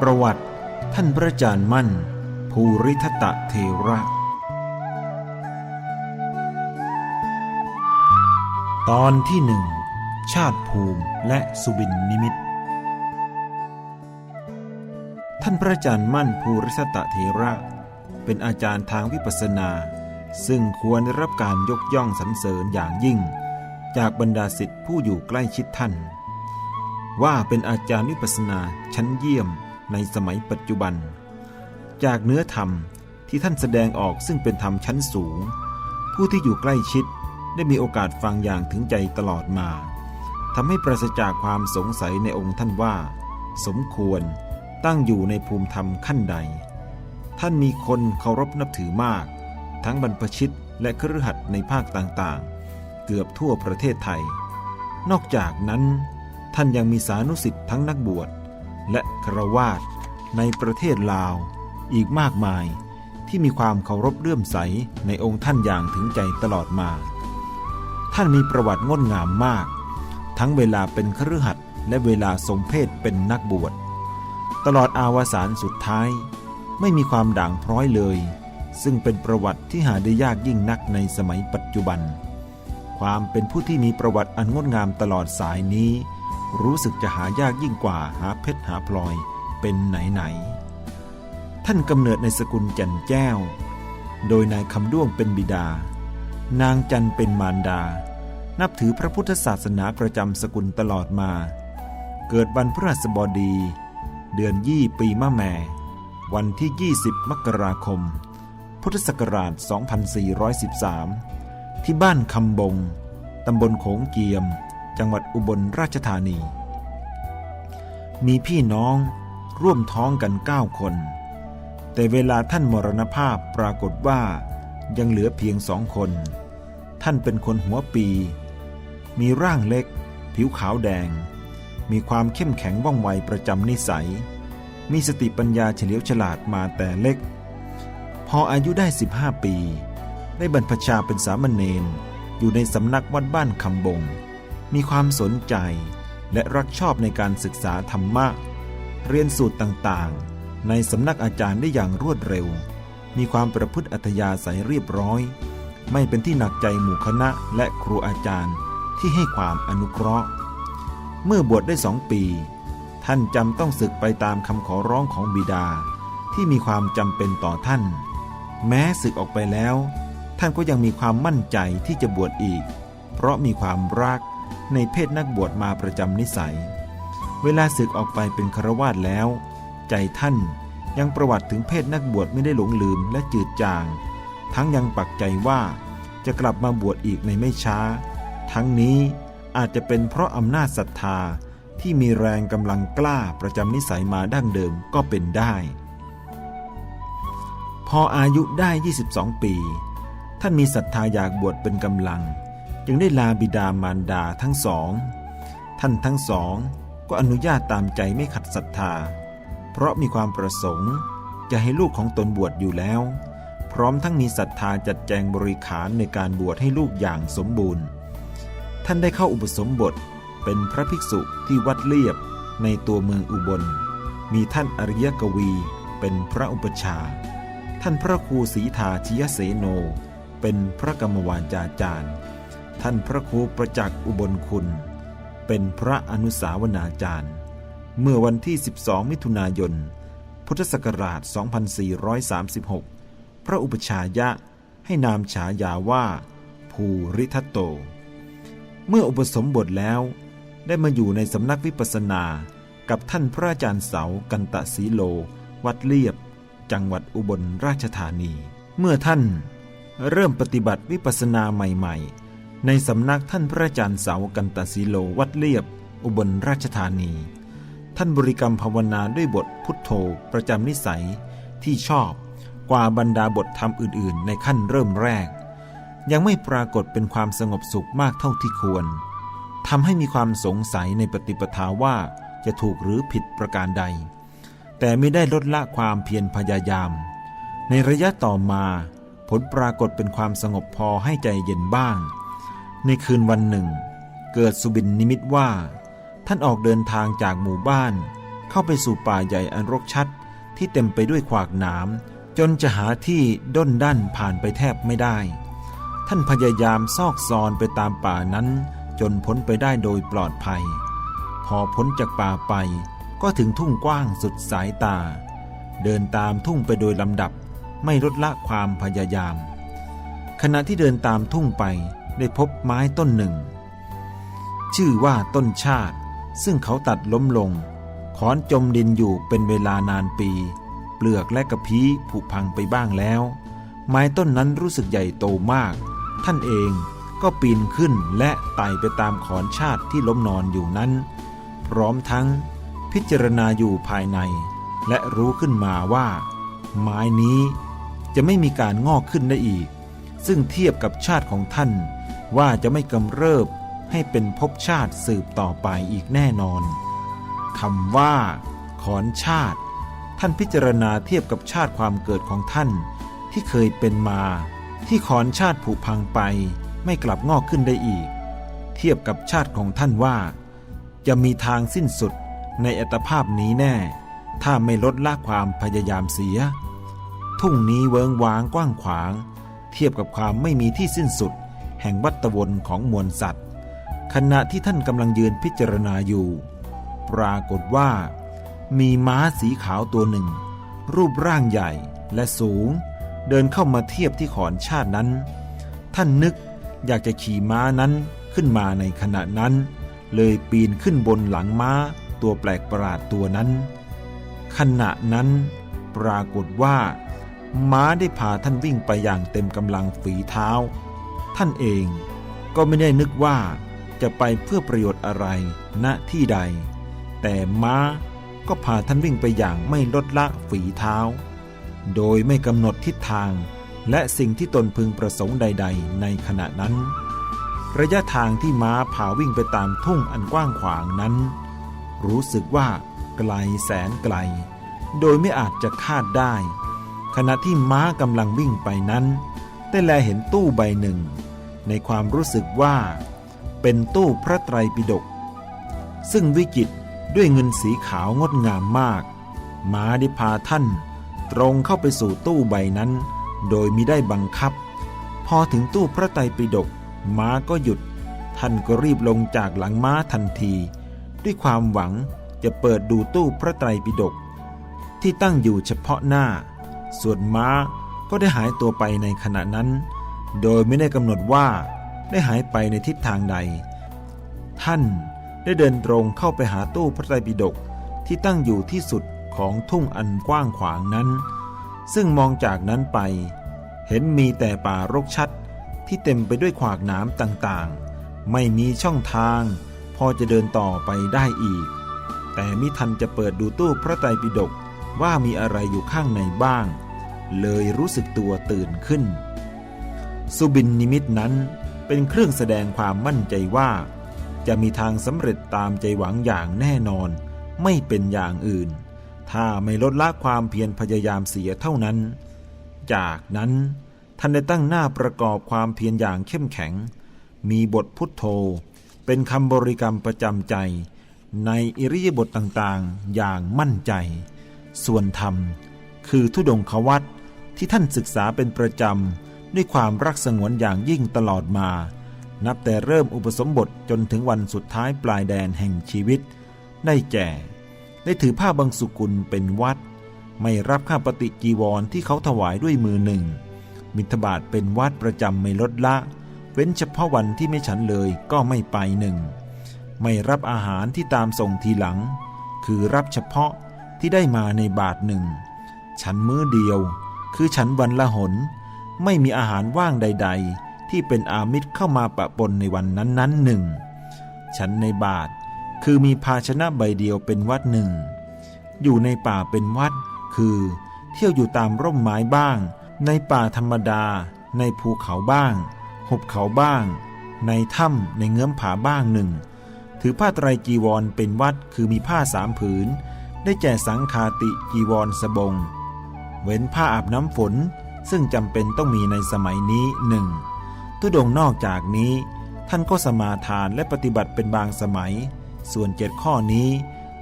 ประวัติท่านพระอาจารย์มั่น ภูริทัตะเทระ ตอนที่หนึ่ง ชาติภูมิและสุบินนิมิต ท่านพระอาจารย์มั่นภูริทัตะเทระ เป็นอาจารย์ทางวิปัสสนา ซึ่งควรได้รับการยกย่องสรรเสริญอย่างยิ่ง จากบรรดาศิษย์ผู้อยู่ใกล้ชิดท่าน ว่าเป็นอาจารย์วิปัสสนาชั้นเยี่ยม ในสมัยปัจจุบัน จากเนื้อธรรมที่ท่านแสดงออกซึ่งเป็นธรรมชั้นสูง ผู้ที่อยู่ใกล้ชิดได้มีโอกาสฟังอย่างถึงใจตลอดมาทำให้ปราศจากความสงสัยในองค์ท่านว่า สมควรตั้งอยู่ในภูมิธรรมขั้นใด ท่านมีคนเคารพนับถือมาก ทั้งบรรพชิตและครือขัดในภาคต่างๆ เกือบทั่วประเทศไทย นอกจากนั้นท่านยังมีสานุสิทธิ์ทั้งนักบวช และครวาสในประเทศลาว อีกมากมายที่มีความเคารพเลื่อมใสในองค์ท่านอย่างถึงใจตลอดมา ท่านมีประวัติงดงามมาก ทั้งเวลาเป็นครือขัดและเวลาทรงเพศเป็นนักบวช ตลอดอาวสานสุดท้าย ไม่มีความด่างพร้อยเลย ซึ่งเป็นประวัติที่หาได้ยากยิ่งนักในสมัยปัจจุบัน ความเป็นผู้ที่มีประวัติอันงดงามตลอดสายนี้ รู้สึกจะหายากยิ่งกว่าหาเพชรหาพลอยเป็นไหนๆท่านกำเนิดในสกุลจันแจ้ว โดยนายคำด้วงเป็นบิดา นางจันเป็นมารดา นับถือพระพุทธศาสนาประจำสกุลตลอดมา เกิดวันพฤหัสบดี เดือนยี่ปีมะแม่ วันที่ 20 มกราคม พุทธศักราช 2413 ที่บ้านคำบง ตำบลโขงเกียม จังหวัดอุบลราชธานี มีพี่น้องร่วมท้องกัน 9 คน แต่เวลาท่านมรณภาพปรากฏว่ายังเหลือเพียงสองคน ท่านเป็นคนหัวปี มีร่างเล็ก ผิวขาวแดง มีความเข้มแข็งว่องไวประจำนิสัย มีสติปัญญาเฉลียวฉลาดมาแต่เล็ก พออายุได้ 15 ปี ได้บรรพชาเป็นสามเณรอยู่ในสำนักวัดบ้านคำบง มีความสนใจและรักชอบในการศึกษาธรรมะ เรียนสูตรต่างๆ ในสำนักอาจารย์ได้อย่างรวดเร็ว มีความประพฤติอัธยาศัยเรียบร้อย ไม่เป็นที่หนักใจหมู่คณะและครูอาจารย์ที่ให้ความอนุเคราะห์ เมื่อบวชได้สองปี ท่านจำต้องศึกไปตามคำขอร้องของบิดาที่มีความจำเป็นต่อท่าน แม้ศึกออกไปแล้ว ท่านก็ยังมีความมั่นใจที่จะบวชอีก เพราะมีความรัก ในเพศนักบวชมาประจำนิสัย เวลาศึกออกไปเป็นครวาสแล้ว ใจท่านยังประวัติถึงเพศนักบวชไม่ได้หลงลืมและจืดจาง ทั้งยังปักใจว่าจะกลับมาบวชอีกในไม่ช้า ทั้งนี้อาจจะเป็นเพราะอำนาจศรัทธาที่มีแรงกำลังกล้าประจำนิสัยมาดั้งเดิมก็เป็นได้ พออายุได้ 22 ปี ท่านมีศรัทธาอยากบวชเป็นกำลัง จึงได้ลาบิดามารดาทั้งสอง ท่านทั้งสองก็อนุญาตตามใจไม่ขัดศรัทธา เพราะมีความประสงค์จะให้ลูกของตนบวชอยู่แล้ว พร้อมทั้งมีศรัทธาจัดแจงบริขารในการบวชให้ลูกอย่างสมบูรณ์ ท่านได้เข้าอุปสมบทเป็นพระภิกษุที่วัดเลียบในตัวเมืองอุบล มีท่านอริยกวีเป็นพระอุปชา ท่านพระครูศรีธาชิยเสโน เป็นพระกรรมวาจาจารย์ ท่านพระครูประจักษ์อุบลคุณ เป็นพระอนุสาวนาจารย์ เมื่อวันที่ 12 มิถุนายน พุทธศักราช 2436 พระอุปชายะให้นามฉายาว่า ภูริทัตโต เมื่ออุปสมบทแล้วได้มาอยู่ในสำนักวิปัสสนากับท่านพระอาจารย์เสากันตะสีโล วัดเลียบ จังหวัดอุบลราชธานี เมื่อท่านเริ่มปฏิบัติวิปัสสนาใหม่ ๆ ในสำนักท่านพระอาจารย์เสากันตสีโลวัดเลียบ อุบลราชธานี ท่านบริกรรมภาวนาด้วยบทพุทโธประจำนิสัยที่ชอบกว่าบรรดาบทธรรมอื่น ๆ ในขั้นเริ่มแรก ยังไม่ปรากฏเป็นความสงบสุขมากเท่าที่ควรทำให้มีความสงสัยในปฏิปทาว่าจะถูกหรือผิดประการใด แต่ไม่ได้ลดละความเพียรพยายาม ในระยะต่อมา ผลปรากฏเป็นความสงบพอให้ใจเย็นบ้าง ในคืนวันหนึ่ง เกิดสุบินนิมิตว่า ท่านออกเดินทางจากหมู่บ้าน เข้าไปสู่ป่าใหญ่อันรกชัดที่เต็มไปด้วยขวากหนามจนจะหาที่ด้นด้านผ่านไปแทบไม่ได้ ท่านพยายามซอกซอนไปตามป่านั้น จนพ้นไปได้โดยปลอดภัย พอพ้นจากป่าไป ก็ถึงทุ่งกว้างสุดสายตา เดินตามทุ่งไปโดยลำดับไม่ลดละความพยายาม ขณะที่เดินตามทุ่งไป ได้พบไม้ต้นหนึ่ง ชื่อว่าต้นชาติ ซึ่งเขาตัดล้มลงขอนจมดินอยู่เป็นเวลานานปี เปลือกและกระพี้ผุพังไปบ้างแล้ว ไม้ต้นนั้นรู้สึกใหญ่โตมาก ท่านเองก็ปีนขึ้นและไต่ไปตามขอนชาติที่ล้มนอนอยู่นั้น พร้อมทั้งพิจารณาอยู่ภายใน และรู้ขึ้นมาว่า ไม้นี้จะไม่มีการงอกขึ้นได้อีก ซึ่งเทียบกับชาติของท่าน ว่าจะไม่กำเริบให้เป็นภพชาติสืบต่อไปอีกแน่นอนคำว่า ขอนชาติ ท่านพิจารณาเทียบกับชาติความเกิดของท่านที่เคยเป็นมา ที่ขอนชาติผุพังไป ไม่กลับงอกขึ้นได้อีก เทียบกับชาติของท่านว่า จะมีทางสิ้นสุดในอัตภาพนี้แน่ ถ้าไม่ลดละความพยายามเสีย ทุ่งนี้เวิงว้างกว้างขวาง เทียบกับความไม่มีที่สิ้นสุด แห่งวัฏวนของมวลสัตว์ ขณะที่ท่านกำลังยืนพิจารณาอยู่ ปรากฏว่า มีม้าสีขาวตัวหนึ่ง รูปร่างใหญ่และสูง เดินเข้ามาเทียบที่ขอนชาตินั้น ท่านนึกอยากจะขี่ม้านั้นขึ้นมาในขณะนั้น เลยปีนขึ้นบนหลังม้าตัวแปลกประหลาดตัวนั้น ขณะนั้นปรากฏว่า ม้าได้พาท่านวิ่งไปอย่างเต็มกำลังฝีเท้า ท่านเองก็ไม่ได้นึกว่าจะไปเพื่อประโยชน์อะไรณที่ใด แต่ม้าก็พาท่านวิ่งไปอย่างไม่ลดละฝีเท้า โดยไม่กำหนดทิศทางและสิ่งที่ตนพึงประสงค์ใด ๆ ในขณะนั้น ระยะทางที่ม้าพาวิ่งไปตามทุ่งอันกว้างขวางนั้น รู้สึกว่าไกลแสนไกล โดยไม่อาจจะคาดได้ ขณะที่ม้ากำลังวิ่งไปนั้น ได้แลเห็นตู้ใบหนึ่ง ในความรู้สึกว่า เป็นตู้พระไตรปิฎกซึ่งวิจิตรด้วยเงินสีขาวงดงามมาก ม้าได้พาท่าน ตรงเข้าไปสู่ตู้ใบนั้น โดยมิได้บังคับ พอถึงตู้พระไตรปิฎกม้าก็หยุด ท่านก็รีบลงจากหลังม้าทันที ด้วยความหวังจะเปิดดูตู้พระไตรปิฎกที่ตั้งอยู่เฉพาะหน้า ส่วนม้าก็ได้หายตัวไปในขณะนั้น โดยไม่ได้กำหนดว่าได้หายไปในทิศทางใด ท่านได้เดินตรงเข้าไปหาตู้พระไตรปิฎกที่ตั้งอยู่ที่สุดของทุ่งอันกว้างขวางนั้น ซึ่งมองจากนั้นไป เห็นมีแต่ป่ารกชัดที่เต็มไปด้วยขวากหนามต่างๆ ไม่มีช่องทาง พอจะเดินต่อไปได้อีก แต่มิทันจะเปิดดูตู้พระไตรปิฎกว่ามีอะไรอยู่ข้างในบ้าง เลยรู้สึกตัวตื่นขึ้น สุบินนิมิตนั้นเป็นเครื่องแสดงความมั่นใจว่า จะมีทางสำเร็จตามใจหวังอย่างแน่นอน ไม่เป็นอย่างอื่น ถ้าไม่ลดละความเพียรพยายามเสียเท่านั้น จากนั้นท่านได้ตั้งหน้าประกอบความเพียรอย่างเข้มแข็ง มีบทพุทโธ เป็นคำบริกรรมประจำใจ ในอิริยาบถต่างๆ อย่างมั่นใจ ส่วนธรรม คือทุดงควัตที่ท่านศึกษาเป็นประจำ ด้วยความรักสงวนอย่างยิ่งตลอดมา นับแต่เริ่มอุปสมบทจนถึงวันสุดท้ายปลายแดนแห่งชีวิต ได้แก่ ได้ถือผ้าบางสุกุลเป็นวัด ไม่รับข้าปฏิจีวรที่เขาถวายด้วยมือหนึ่ง มิถบาทเป็นวัดประจำไม่ลดละ เว้นเฉพาะวันที่ไม่ฉันเลยก็ไม่ไปหนึ่ง ไม่รับอาหารที่ตามส่งทีหลัง คือรับเฉพาะที่ได้มาในบาทหนึ่ง ฉันมื้อเดียว คือฉันวันละหน ไม่มีอาหารว่างใด ๆ ที่เป็นอามิตรเข้ามาปะปนในวันนั้นๆหนึ่ง ฉันในบาทคือมีภาชนะใบเดียวเป็นวัดหนึ่ง อยู่ในป่าเป็นวัด คือ เที่ยวอยู่ตามร่มไม้บ้าง ในป่าธรรมดา ในภูเขาบ้าง หุบเขาบ้าง ในถ้ำในเงื้อมผาบ้างหนึ่ง ถือผ้าไตรจีวรเป็นวัดคือมีผ้าสามผืน ได้แก่สังคาติจีวรสบง เว้นผ้าอาบน้ำฝน ซึ่งจำเป็นต้องมีในสมัยนี้หนึ่งทุดงนอกจากนี้ ท่านก็สมาทานและปฏิบัติเป็นบางสมัย ส่วนเจ็ดข้อนี้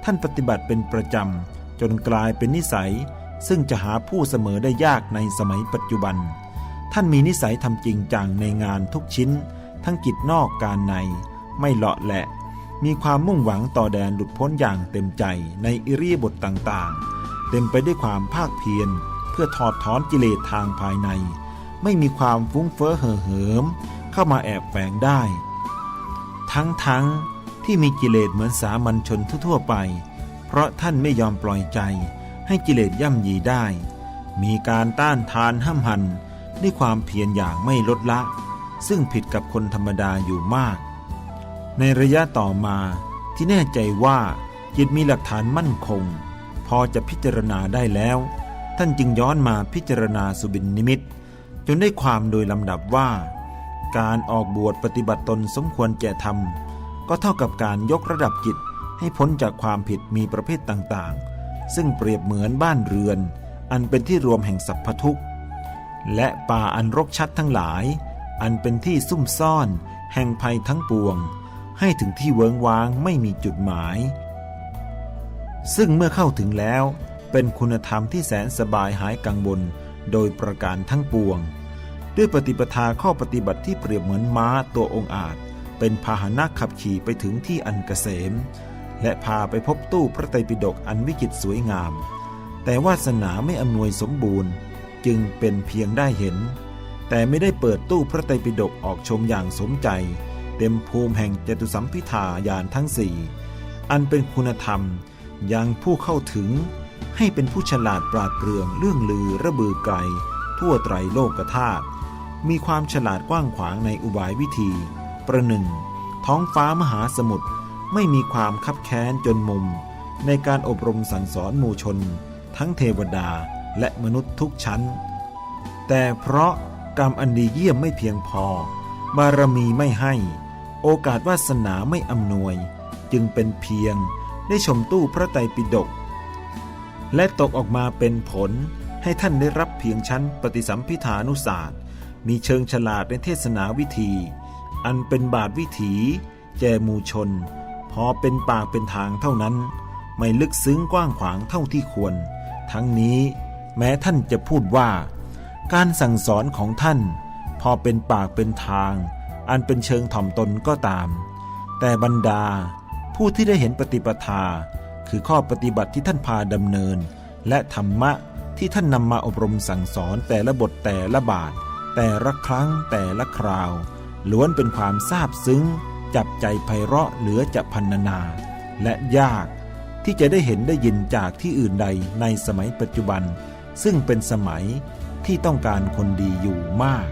ท่านปฏิบัติเป็นประจำจนกลายเป็นนิสัย ซึ่งจะหาผู้เสมอได้ยากในสมัยปัจจุบัน ท่านมีนิสัยทำจริงจังในงานทุกชิ้น ทั้งกิจนอกการใน ไม่เลาะแหละ มีความมุ่งหวังต่อแดนหลุดพ้นอย่างเต็มใจในอิริยบถต่างๆ เต็มไปด้วยความภาคเพียร พื่อถอดถอนกิเลสทางภายใน ไม่มีความฟุ้งเฟ้อเห่อเหิม เข้ามาแอบแฝงได้ ทั้งๆที่มีกิเลสเหมือนสามัญชนทั่วๆไป เพราะท่านไม่ยอมปล่อยใจ ให้กิเลสย่ำยีได้ มีการต้านทานห้ำหันด้วยความเพียรอย่างไม่ลดละ ซึ่งผิดกับคนธรรมดาอยู่มาก ในระยะต่อมาที่แน่ใจว่าจิตมีหลักฐานมั่นคง พอจะพิจารณาได้แล้ว ท่านจึงย้อนมาพิจารณาสุบินนิมิต จนได้ความโดยลำดับว่า การออกบวชปฏิบัติตนสมควรแก่ธรรม ก็เท่ากับการยกระดับจิตให้พ้นจากความผิดมีประเภทต่างๆ ซึ่งเปรียบเหมือนบ้านเรือน อันเป็นที่รวมแห่งสัพพทุกข์ และป่าอันรกชัดทั้งหลาย อันเป็นที่ซุ่มซ่อน แห่งภัยทั้งปวง ให้ถึงที่เวิงว้างไม่มีจุดหมาย ซึ่งเมื่อเข้าถึงแล้ว เป็นคุณธรรมที่แสนสบายหายกังวลโดยประการทั้งปวง ด้วยปฏิปทาข้อปฏิบัติที่เปรียบเหมือนม้าตัวองอาจ เป็นพาหนะขับขี่ไปถึงที่อันเกษม และพาไปพบตู้พระไตรปิฎกอันวิจิตรสวยงาม แต่วาสนาไม่อำนวยสมบูรณ์ จึงเป็นเพียงได้เห็น แต่ไม่ได้เปิดตู้พระไตรปิฎกออกชมอย่างสมใจ เต็มภูมิแห่งจตุสัมพิธายานทั้งสี่อันเป็นคุณธรรมยังผู้เข้าถึง ให้เป็นผู้ฉลาดปราดเปรื่องเรื่องลือระบือไกล ทั่วไตรโลกธาตุมีความฉลาดกว้างขวางในอุบายวิธี ประหนึ่ง ท้องฟ้ามหาสมุทรไม่มีความคับแค้นจนมุม ในการอบรมสั่งสอนหมู่ชน ทั้งเทวดาและมนุษย์ทุกชั้น แต่เพราะกรรมอันดีเยี่ยมไม่เพียงพอ บารมีไม่ให้ โอกาสวาสนาไม่อำนวย จึงเป็นเพียงได้ชมตู้พระไตรปิฎก และตกออกมาเป็นผลให้ท่านได้รับเพียงชั้นปฏิสัมพิธานุศาสตร์มีเชิงฉลาดในเทศนาวิธี อันเป็นบาทวิถีแก่หมู่ชน พอเป็นปากเป็นทางเท่านั้น ไม่ลึกซึ้งกว้างขวางเท่าที่ควร ทั้งนี้แม้ท่านจะพูดว่า การสั่งสอนของท่าน พอเป็นปากเป็นทาง อันเป็นเชิงถ่อมตนก็ตาม แต่บรรดาผู้ที่ได้เห็นปฏิปทา คือข้อปฏิบัติที่ท่านพาดำเนิน และธรรมะที่ท่านนำมาอบรมสั่งสอนแต่ละบทแต่ละบาท แต่ละครั้งแต่ละคราว ล้วนเป็นความซาบซึ้ง จับใจไพเราะเหลือจะพันนาและยากที่จะได้เห็นได้ยินจากที่อื่นใดในสมัยปัจจุบัน ซึ่งเป็นสมัยที่ต้องการคนดีอยู่มาก